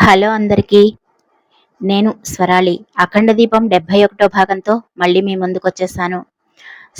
Hello అందరికీ. నేను స్వరాళి. అఖండ దీపం డెబ్బై ఒకటో భాగంతో మళ్ళీ మీ ముందుకు వచ్చేసాను.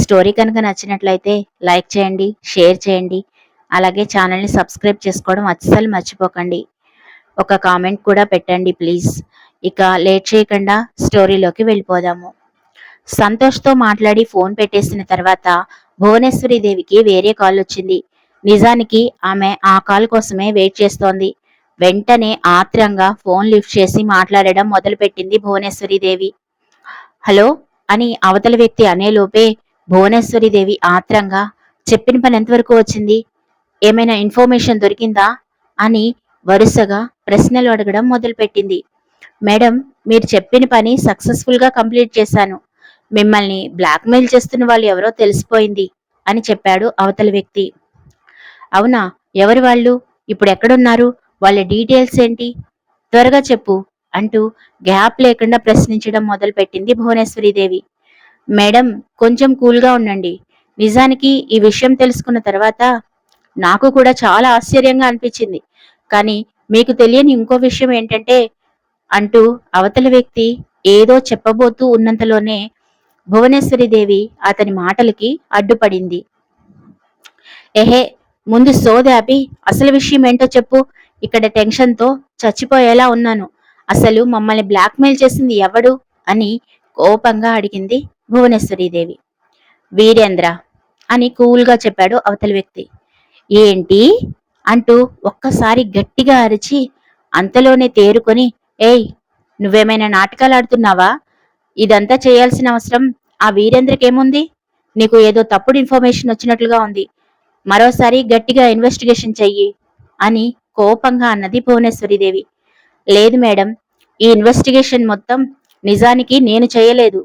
స్టోరీ కనుక నచ్చినట్లయితే లైక్ చేయండి షేర్ చేయండి. అలాగే ఛానల్ని సబ్స్క్రైబ్ చేసుకోవడం అస్సలు మర్చిపోకండి. ఒక కామెంట్ కూడా పెట్టండి ప్లీజ్. ఇక లేట్ చేయకుండా స్టోరీలోకి వెళ్ళిపోదాము. సంతోష్తో మాట్లాడి ఫోన్ పెట్టేసిన తర్వాత భువనేశ్వరి దేవికి వేరే కాల్ వచ్చింది. నిజానికి ఆమె ఆ కాల్ కోసమే వెయిట్ చేస్తోంది. వెంటనే ఆత్రంగా ఫోన్ లిఫ్ట్ చేసి మాట్లాడడం మొదలుపెట్టింది భువనేశ్వరీదేవి. హలో అని అవతల వ్యక్తి అనేలోపే భువనేశ్వరీదేవి ఆత్రంగా చెప్పిన పని ఎంతవరకు వచ్చింది? ఏమైనా ఇన్ఫర్మేషన్ దొరికిందా? అని వరుసగా ప్రశ్నలు అడగడం మొదలుపెట్టింది. మేడం మీరు చెప్పిన పని సక్సెస్ఫుల్గా కంప్లీట్ చేశాను. మిమ్మల్ని బ్లాక్మెయిల్ చేస్తున్న వాళ్ళు ఎవరో తెలిసిపోయింది అని చెప్పాడు అవతల వ్యక్తి. అవునా? ఎవరు వాళ్ళు? ఇప్పుడు ఎక్కడున్నారు? వాళ్ళ డీటెయిల్స్ ఏంటి? త్వరగా చెప్పు అంటూ గ్యాప్ లేకుండా ప్రశ్నించడం మొదలుపెట్టింది భువనేశ్వరీదేవి మేడం కొంచెం కూల్గా ఉండండి. నిజానికి ఈ విషయం తెలుసుకున్న తర్వాత నాకు కూడా చాలా ఆశ్చర్యంగా అనిపించింది. కానీ మీకు తెలియని ఇంకో విషయం ఏంటంటే అంటూ అవతల వ్యక్తి ఏదో చెప్పబోతూ ఉన్నంతలోనే భువనేశ్వరీదేవి అతని మాటలకి అడ్డుపడింది. ఎహే ముందు సోదాపి అసలు విషయం ఏంటో చెప్పు. ఇక్కడ టెన్షన్తో చచ్చిపోయేలా ఉన్నాను. అసలు మమ్మల్ని బ్లాక్మెయిల్ చేసింది ఎవడు? అని కోపంగా అడిగింది భువనేశ్వరీదేవి. వీరేంద్ర అని కూల్గా చెప్పాడు అవతలి వ్యక్తి. ఏంటి? అంటూ ఒక్కసారి గట్టిగా అరిచి అంతలోనే తేరుకొని ఏయ్ నువ్వేమైనా నాటకాలు ఆడుతున్నావా? ఇదంతా చేయాల్సిన అవసరం ఆ వీరేంద్రకేముంది? నీకు ఏదో తప్పుడు ఇన్ఫర్మేషన్ వచ్చినట్లుగా ఉంది. మరోసారి గట్టిగా ఇన్వెస్టిగేషన్ చెయ్యి అని కోపంగా అన్నది భువనేశ్వరిదేవి లేదు మేడం ఈ ఇన్వెస్టిగేషన్ మొత్తం నిజానికి నేను చేయలేదు.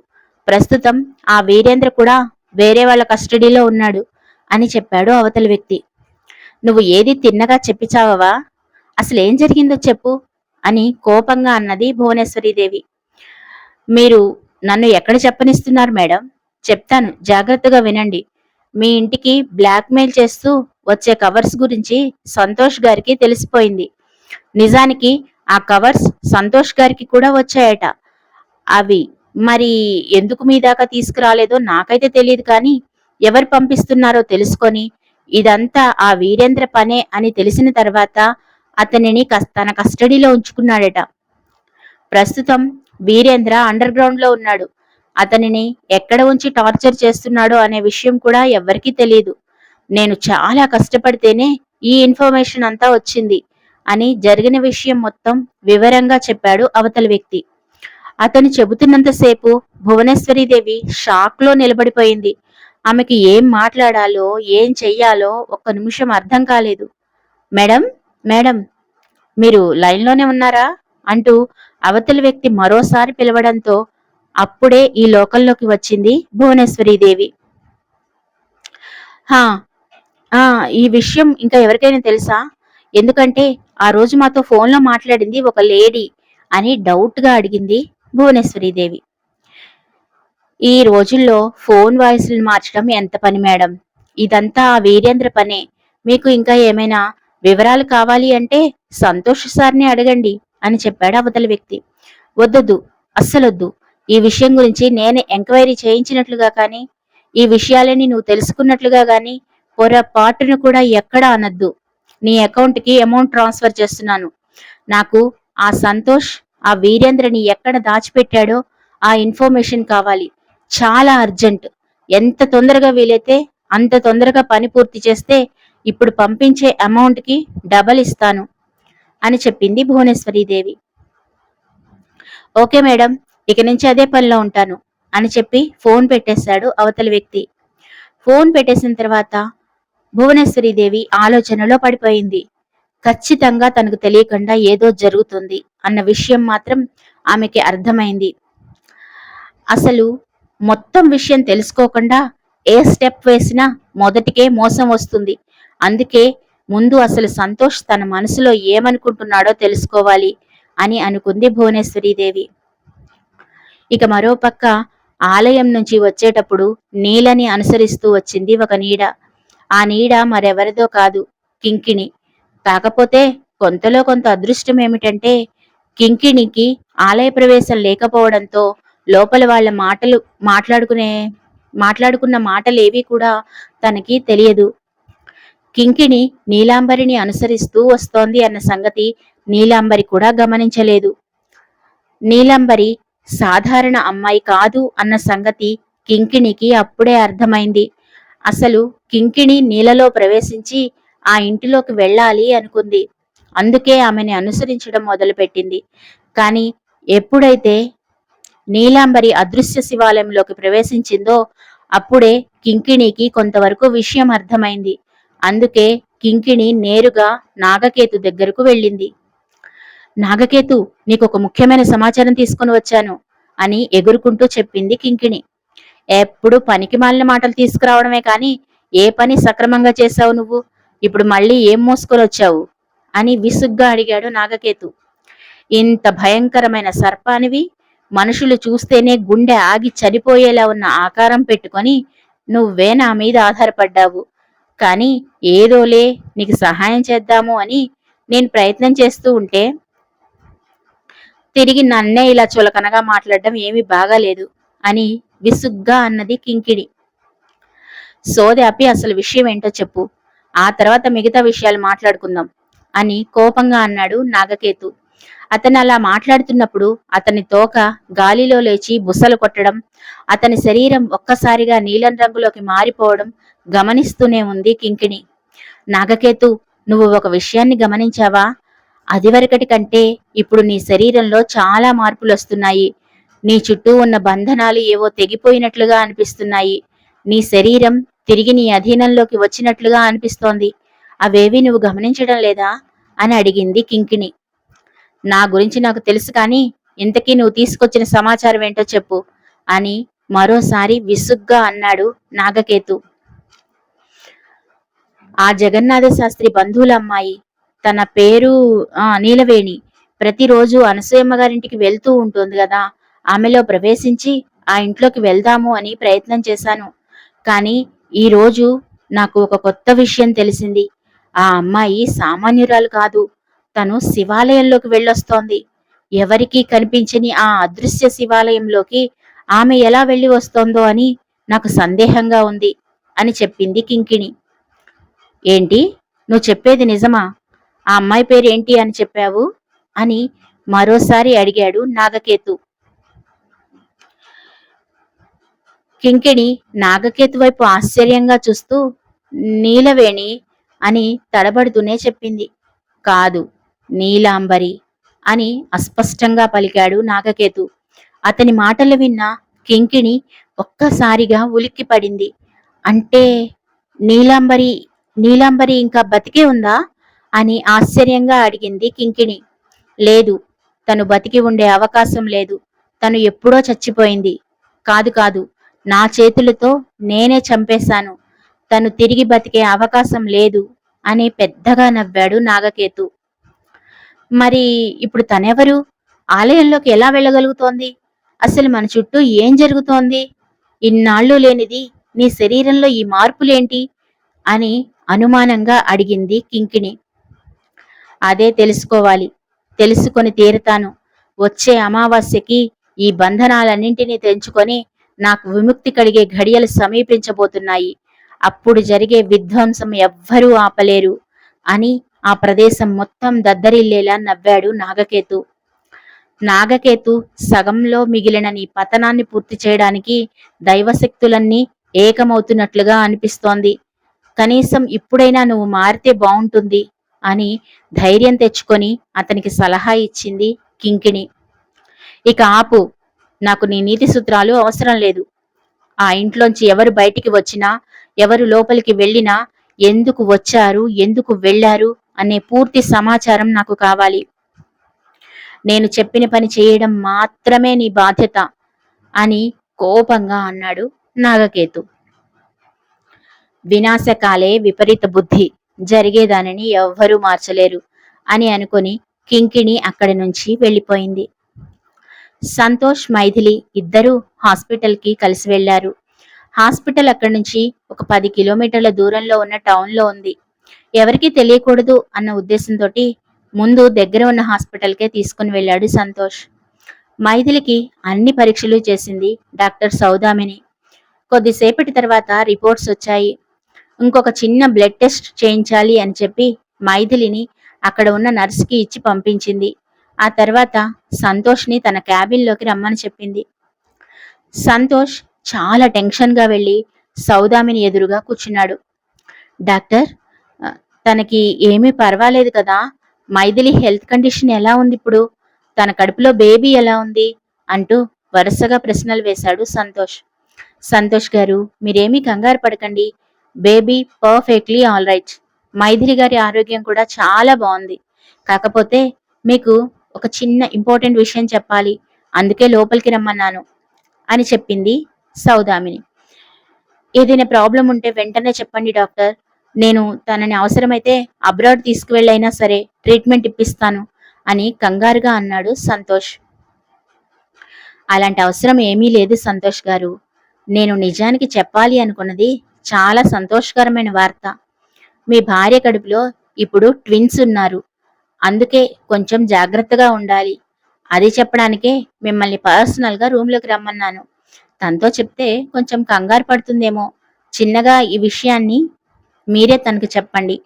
ప్రస్తుతం ఆ వీరేంద్ర కూడా వేరే వాళ్ళ కస్టడీలో ఉన్నాడు అని చెప్పాడు అవతలి వ్యక్తి. నువ్వు ఏది తిన్నగా చెప్పిచావవా? అసలేం జరిగిందో చెప్పు అని కోపంగా అన్నది భువనేశ్వరీదేవి మీరు నన్ను ఎక్కడ చెప్పనిస్తున్నారు మేడం? చెప్తాను జాగ్రత్తగా వినండి. మీ ఇంటికి బ్లాక్మెయిల్ చేస్తూ వచ్చే కవర్స్ గురించి సంతోష్ గారికి తెలిసిపోయింది. నిజానికి ఆ కవర్స్ సంతోష్ గారికి కూడా వచ్చాయట. అవి మరి ఎందుకు మీ దాకా తీసుకురాలేదో నాకైతే తెలియదు కానీ ఎవరు పంపిస్తున్నారో తెలుసుకొని ఇదంతా ఆ వీరేంద్ర పనే అని తెలిసిన తర్వాత అతనిని తన కస్టడీలో ఉంచుకున్నాడట. ప్రస్తుతం వీరేంద్ర అండర్ గ్రౌండ్లో ఉన్నాడు. అతనిని ఎక్కడ ఉంచి టార్చర్ చేస్తున్నాడో అనే విషయం కూడా ఎవ్వరికీ తెలియదు. నేను చాలా కష్టపడితేనే ఈ ఇన్ఫర్మేషన్ అంతా వచ్చింది అని జరిగిన విషయం మొత్తం వివరంగా చెప్పాడు అవతల వ్యక్తి. అతను చెబుతున్నంతసేపు భువనేశ్వరీదేవి షాక్లో నిలబడిపోయింది. ఆమెకి ఏం మాట్లాడాలో ఏం చెయ్యాలో ఒక్క నిమిషం అర్థం కాలేదు. మేడం మేడం మీరు లైన్లోనే ఉన్నారా? అంటూ అవతలి వ్యక్తి మరోసారి పిలవడంతో అప్పుడే ఈ లోకంలోకి వచ్చింది భువనేశ్వరీదేవి హా ఆ ఈ విషయం ఇంకా ఎవరికైనా తెలుసా? ఎందుకంటే ఆ రోజు మాతో ఫోన్లో మాట్లాడింది ఒక లేడీ అని డౌట్గా అడిగింది భువనేశ్వరీదేవి ఈ రోజుల్లో ఫోన్ వాయిస్లు మార్చడం ఎంత పని మేడం? ఇదంతా ఆ వీరేంద్ర పనే. మీకు ఇంకా ఏమైనా వివరాలు కావాలి అంటే సంతోష్ సార్ని అడగండి అని చెప్పాడు అవతల వ్యక్తి. వద్దొద్దు అస్సలొద్దు. ఈ విషయం గురించి నేను ఎంక్వైరీ చేయించినట్లుగా కానీ ఈ విషయాలని నువ్వు తెలుసుకున్నట్లుగా కానీ పొరపాటును కూడా ఎక్కడ అనద్దు. నీ అకౌంట్కి అమౌంట్ ట్రాన్స్ఫర్ చేస్తున్నాను. నాకు ఆ సంతోష్ ఆ వీరేంద్రని ఎక్కడ దాచిపెట్టాడో ఆ ఇన్ఫర్మేషన్ కావాలి. చాలా అర్జెంట్ ఎంత తొందరగా వీలైతే అంత తొందరగా పని పూర్తి చేస్తే ఇప్పుడు పంపించే అమౌంట్కి డబల్ ఇస్తాను అని చెప్పింది భువనేశ్వరీదేవి ఓకే మేడం ఇక నుంచి అదే పనిలో ఉంటాను అని చెప్పి ఫోన్ పెట్టేశాడు అవతలి వ్యక్తి. ఫోన్ పెట్టేసిన తర్వాత భువనేశ్వరీదేవి ఆలోచనలో పడిపోయింది. ఖచ్చితంగా తనకు తెలియకుండా ఏదో జరుగుతుంది అన్న విషయం మాత్రం ఆమెకి అర్థమైంది. అసలు మొత్తం విషయం తెలుసుకోకుండా ఏ స్టెప్ వేసినా మొదటికే మోసం వస్తుంది. అందుకే ముందు అసలు సంతోష్ తన మనసులో ఏమనుకుంటున్నాడో తెలుసుకోవాలి అని అనుకుంది భువనేశ్వరీదేవి ఇక మరోపక్క ఆలయం నుంచి వచ్చేటప్పుడు నీలని అనుసరిస్తూ వచ్చింది ఒక నీడ. ఆ నీడ మరెవరిదో కాదు. కింకిణి. కాకపోతే కొంతలో కొంత అదృష్టం ఏమిటంటే కింకిణికి ఆలయ ప్రవేశం లేకపోవడంతో లోపల వాళ్ళ మాటలు మాట్లాడుకునే మాట్లాడుకున్న మాటలేవి కూడా తనకి తెలియదు. కింకిణి నీలాంబరిని అనుసరిస్తూ వస్తోంది అన్న సంగతి నీలాంబరి కూడా గమనించలేదు. నీలాంబరి సాధారణ అమ్మాయి కాదు అన్న సంగతి కింకిణికి అప్పుడే అర్థమైంది. అసలు కింకిణి నీళ్ళలో ప్రవేశించి ఆ ఇంటిలోకి వెళ్ళాలి అనుకుంది. అందుకే ఆమెని అనుసరించడం మొదలుపెట్టింది. కానీ ఎప్పుడైతే నీలాంబరి అదృశ్య శివాలయంలోకి ప్రవేశించిందో అప్పుడే కింకిణికి కొంతవరకు విషయం అర్థమైంది. అందుకే కింకిణి నేరుగా నాగకేతు దగ్గరకు వెళ్ళింది. నాగకేతు నీకు ఒక ముఖ్యమైన సమాచారం తీసుకుని వచ్చాను అని ఎగురుకుంటూ చెప్పింది కింకిణి. ఎప్పుడు పనికి మాలిన మాటలు తీసుకురావడమే కానీ ఏ పని సక్రమంగా చేశావు నువ్వు? ఇప్పుడు మళ్ళీ ఏం మోసుకొని వచ్చావు అని విసుగ్గా అడిగాడు నాగకేతు. ఇంత భయంకరమైన సర్పానివి మనుషులు చూస్తేనే గుండె ఆగి చనిపోయేలా ఉన్న ఆకారం పెట్టుకొని నువ్వే నా మీద ఆధారపడ్డావు. కానీ ఏదోలే నీకు సహాయం చేద్దాము అని నేను ప్రయత్నం చేస్తూ ఉంటే తిరిగి నన్నే ఇలా చులకనగా మాట్లాడడం ఏమీ బాగాలేదు అని విసుగ్గా అన్నది కింకిడి. సోది అపి అసలు విషయం ఏంటో చెప్పు. ఆ తర్వాత మిగతా విషయాలు మాట్లాడుకుందాం అని కోపంగా అన్నాడు నాగకేతు. అతను అలా మాట్లాడుతున్నప్పుడు అతని తోక గాలిలో లేచి బుసలు కొట్టడం అతని శరీరం ఒక్కసారిగా నీలం రంగులోకి మారిపోవడం గమనిస్తూనే ఉంది కింకిణి. నాగకేతు నువ్వు ఒక విషయాన్ని గమనించావా? అదివరకటి కంటే ఇప్పుడు నీ శరీరంలో చాలా మార్పులు వస్తున్నాయి నీ చుట్టూ ఉన్న బంధనాలు ఏవో తెగిపోయినట్లుగా అనిపిస్తున్నాయి. నీ శరీరం తిరిగి నీ అధీనంలోకి వచ్చినట్లుగా అనిపిస్తోంది. అవేవి నువ్వు గమనించడం లేదా? అని అడిగింది కింకిణి. నా గురించి నాకు తెలుసు కానీ ఇంతకీ నువ్వు తీసుకొచ్చిన సమాచారం ఏంటో చెప్పు అని మరోసారి విసుగ్గా అన్నాడు నాగకేతు. ఆ జగన్నాథ శాస్త్రి బంధువుల అమ్మాయి. తన పేరు ఆ నీలవేణి. ప్రతిరోజు అనసూయమ్మ గారింటికి వెళ్తూ ఉంటుంది కదా. ఆమెలో ప్రవేశించి ఆ ఇంట్లోకి వెళ్దాము అని ప్రయత్నం చేశాను. కానీ ఈ రోజు నాకు ఒక కొత్త విషయం తెలిసింది. ఆ అమ్మాయి సామాన్యురాలు కాదు. తను శివాలయంలోకి వెళ్ళొస్తోంది. ఎవరికీ కనిపించని ఆ అదృశ్య శివాలయంలోకి ఆమె ఎలా వెళ్ళి వస్తోందో అని నాకు సందేహంగా ఉంది అని చెప్పింది కింకిణి. ఏంటి? నువ్వు చెప్పేది నిజమా? ఆ అమ్మాయి పేరేంటి అని చెప్పావు? అని మరోసారి అడిగాడు నాగకేతు. కింకిణి నాగకేతు వైపు ఆశ్చర్యంగా చూస్తూ నీలవేణి అని తడబడుతూనే చెప్పింది. కాదు నీలాంబరి అని అస్పష్టంగా పలికాడు నాగకేతు. అతని మాటలు విన్న కింకిణి ఒక్కసారిగా ఉలిక్కి పడింది. అంటే నీలాంబరి నీలాంబరి ఇంకా బతికే ఉందా? అని ఆశ్చర్యంగా అడిగింది కింకిణి. లేదు తను బతికి ఉండే అవకాశం లేదు. తను ఎప్పుడో చచ్చిపోయింది. కాదు కాదు నా చేతులతో నేనే చంపేశాను. తను తిరిగి బతికే అవకాశం లేదు అని పెద్దగా నవ్వాడు నాగకేతు. మరి ఇప్పుడు తనెవరు? ఆలయంలోకి ఎలా వెళ్ళగలుగుతోంది? అసలు మన చుట్టూ ఏం జరుగుతోంది? ఇన్నాళ్ళు లేనిది నీ శరీరంలో ఈ మార్పులేంటి? అని అనుమానంగా అడిగింది కింకిణి. అదే తెలుసుకోవాలి తెలుసుకొని తీరుతాను. వచ్చే అమావాస్యకి ఈ బంధనాలన్నింటినీ తెంచుకొని నాకు విముక్తి కలిగే ఘడియలు సమీపించబోతున్నాయి. అప్పుడు జరిగే విధ్వంసం ఎవ్వరూ ఆపలేరు. అని ఆ ప్రదేశం మొత్తం దద్దరిల్లేలా నవ్వాడు నాగకేతు. నాగకేతు సగంలో మిగిలిన నీ పతనాన్ని పూర్తి చేయడానికి దైవశక్తులన్నీ ఏకమవుతున్నట్లుగా అనిపిస్తోంది. కనీసం ఇప్పుడైనా నువ్వు మారితే బాగుంటుంది అని ధైర్యం తెచ్చుకొని అతనికి సలహా ఇచ్చింది కింకిణి. ఇక ఆపు నాకు నీ నీతి సూత్రాలు అవసరం లేదు. ఆ ఇంట్లోంచి ఎవరు బయటికి వచ్చినా ఎవరు లోపలికి వెళ్ళినా ఎందుకు వచ్చారు ఎందుకు వెళ్ళారు అనే పూర్తి సమాచారం నాకు కావాలి. నేను చెప్పిన పని చేయడం మాత్రమే నీ బాధ్యత అని కోపంగా అన్నాడు నాగకేతు. వినాశకాలే విపరీత బుద్ధి జరిగేదానిని ఎవ్వరూ మార్చలేరు అని అనుకుని కింకిణి అక్కడి నుంచి వెళ్ళిపోయింది. సంతోష్ మైథిలి ఇద్దరూ హాస్పిటల్కి కలిసి వెళ్ళారు హాస్పిటల్ అక్కడి నుంచి ఒక పది కిలోమీటర్ల దూరంలో ఉన్న టౌన్లో ఉంది. ఎవరికి తెలియకూడదు అన్న ఉద్దేశంతో ముందు దగ్గర ఉన్న హాస్పిటల్కే తీసుకుని వెళ్ళాడు సంతోష్. మైథిలికి అన్ని పరీక్షలు చేసింది డాక్టర్ సౌదామిని. కొద్దిసేపటి తర్వాత రిపోర్ట్స్ వచ్చాయి. ఇంకొక చిన్న బ్లడ్ టెస్ట్ చేయించాలి అని చెప్పి మైథిలిని అక్కడ ఉన్న నర్స్కి ఇచ్చి పంపించింది. ఆ తర్వాత సంతోష్ని తన క్యాబిన్లోకి రమ్మని చెప్పింది. సంతోష్ చాలా టెన్షన్గా వెళ్ళి సౌదామిని ఎదురుగా కూర్చున్నాడు. డాక్టర్ తనకి ఏమీ పర్వాలేదు కదా. మైథిలి హెల్త్ కండిషన్ ఎలా ఉంది ఇప్పుడు? తన కడుపులో బేబీ ఎలా ఉంది? అంటూ వరుసగా ప్రశ్నలు వేశాడు సంతోష్. సంతోష్ గారు మీరేమీ కంగారు పడకండి. Baby perfectly all right. Maithili గారి ఆరోగ్యం కూడా చాలా బాగుంది. కాకపోతే మీకు ఒక చిన్న ఇంపార్టెంట్ విషయం చెప్పాలి. అందుకే లోపలికి రమ్మన్నాను అని చెప్పింది సౌదామిని. ఏదైనా ప్రాబ్లం ఉంటే వెంటనే చెప్పండి డాక్టర్. నేను తనని అవసరమైతే అబ్రాడ్ తీసుకువెళ్ళైనా సరే ట్రీట్మెంట్ ఇప్పిస్తాను అని కంగారుగా అన్నాడు సంతోష్. అలాంటి అవసరం ఏమీ లేదు సంతోష్ గారు. నేను నిజానికి చెప్పాలి అనుకున్నది చాలా సంతోషకరమైన వార్త. మీ భార్య కడుపులో ఇప్పుడు ట్విన్స్ ఉన్నారు. అందుకే కొంచెం జాగ్రత్తగా ఉండాలి. అది చెప్పడానికే మిమ్మల్ని పర్సనల్గా రూమ్లోకి రమ్మన్నాను. తనతో చెప్తే కొంచెం కంగారు పడుతుందేమో. చిన్నగా ఈ విషయాన్ని మీరే తనకు చెప్పండి.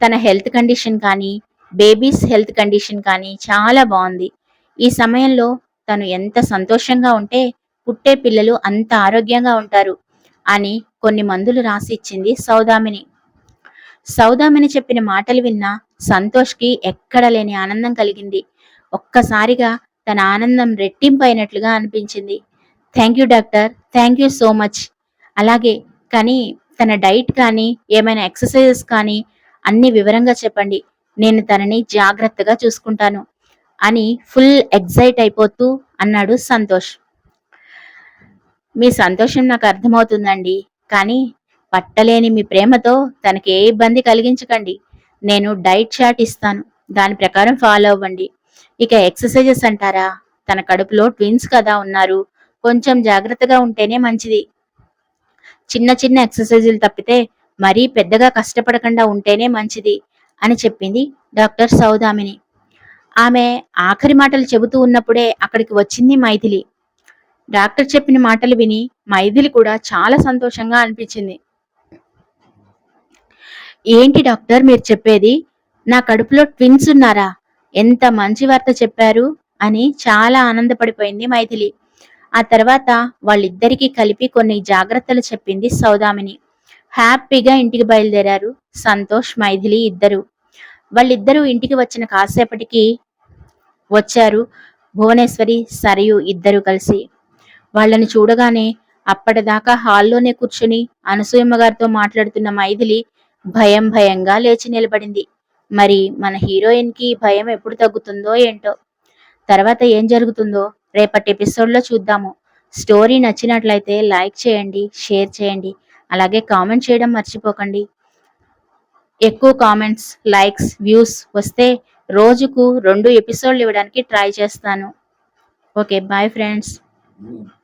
తన హెల్త్ కండిషన్ కానీ బేబీస్ హెల్త్ కండిషన్ కానీ చాలా బాగుంది. ఈ సమయంలో తను ఎంత సంతోషంగా ఉంటే పుట్టే పిల్లలు అంత ఆరోగ్యంగా ఉంటారు అని కొన్ని మందులు రాసి ఇచ్చింది సౌదామిని. సౌదామిని చెప్పిన మాటలు విన్న సంతోష్కి ఎక్కడ లేని ఆనందం కలిగింది. ఒక్కసారిగా తన ఆనందం రెట్టింపైనట్లుగా అనిపించింది. Thank you doctor. Thank you so much. అలాగే కానీ తన డైట్ కానీ ఏమైనా ఎక్సర్సైజెస్ కానీ అన్ని వివరంగా చెప్పండి. నేను తనని జాగ్రత్తగా చూసుకుంటాను అని ఫుల్ ఎగ్జైట్ అయిపోతూ అన్నాడు సంతోష్. మీ సంతోషం నాకు అర్థమవుతుందండి. కానీ పట్టలేని మీ ప్రేమతో తనకి ఏ ఇబ్బంది కలిగించకండి. నేను డైట్ చార్ట్ ఇస్తాను. దాని ప్రకారం ఫాలో అవ్వండి. ఇక ఎక్సర్సైజెస్ అంటారా? తన కడుపులో ట్విన్స్ కదా ఉన్నారు. కొంచెం జాగ్రత్తగా ఉంటేనే మంచిది. చిన్న చిన్న ఎక్సర్సైజులు తప్పితే మరీ పెద్దగా కష్టపడకుండా ఉంటేనే మంచిది అని చెప్పింది డాక్టర్ సౌదామిని. ఆమె ఆఖరి మాటలు చెబుతూ ఉన్నప్పుడే అక్కడికి వచ్చింది మైథిలి. డాక్టర్ చెప్పిన మాటలు విని మైథిలి కూడా చాలా సంతోషంగా అనిపించింది. ఏంటి డాక్టర్ మీరు చెప్పేది? నా కడుపులో ట్విన్స్ ఉన్నారా? ఎంత మంచి వార్త చెప్పారు? అని చాలా ఆనందపడిపోయింది మైథిలి. ఆ తర్వాత వాళ్ళిద్దరికీ కలిపి కొన్ని జాగ్రత్తలు చెప్పింది సౌదామిని. హ్యాపీగా ఇంటికి బయలుదేరారు సంతోష్ మైథిలి ఇద్దరు. వాళ్ళిద్దరూ ఇంటికి వచ్చిన కాసేపటికి వచ్చారు భువనేశ్వరి సరియు ఇద్దరు కలిసి. వాళ్ళని చూడగానే అప్పటిదాకా హాల్లోనే కూర్చుని అనసూయమ్మ గారితో మాట్లాడుతున్న మైథిలి భయం భయంగా లేచి నిలబడింది. మరి మన హీరోయిన్కి భయం ఎప్పుడు తగ్గుతుందో ఏంటో? తర్వాత ఏం జరుగుతుందో రేపటి ఎపిసోడ్లో చూద్దాము. స్టోరీ నచ్చినట్లయితే లైక్ చేయండి షేర్ చేయండి అలాగే కామెంట్ చేయడం మర్చిపోకండి. ఎక్కువ కామెంట్స్ లైక్స్ వ్యూస్ వస్తే రోజుకు రెండు ఎపిసోడ్లు ఇవ్వడానికి ట్రై చేస్తాను. Okay bye friends. Hmm.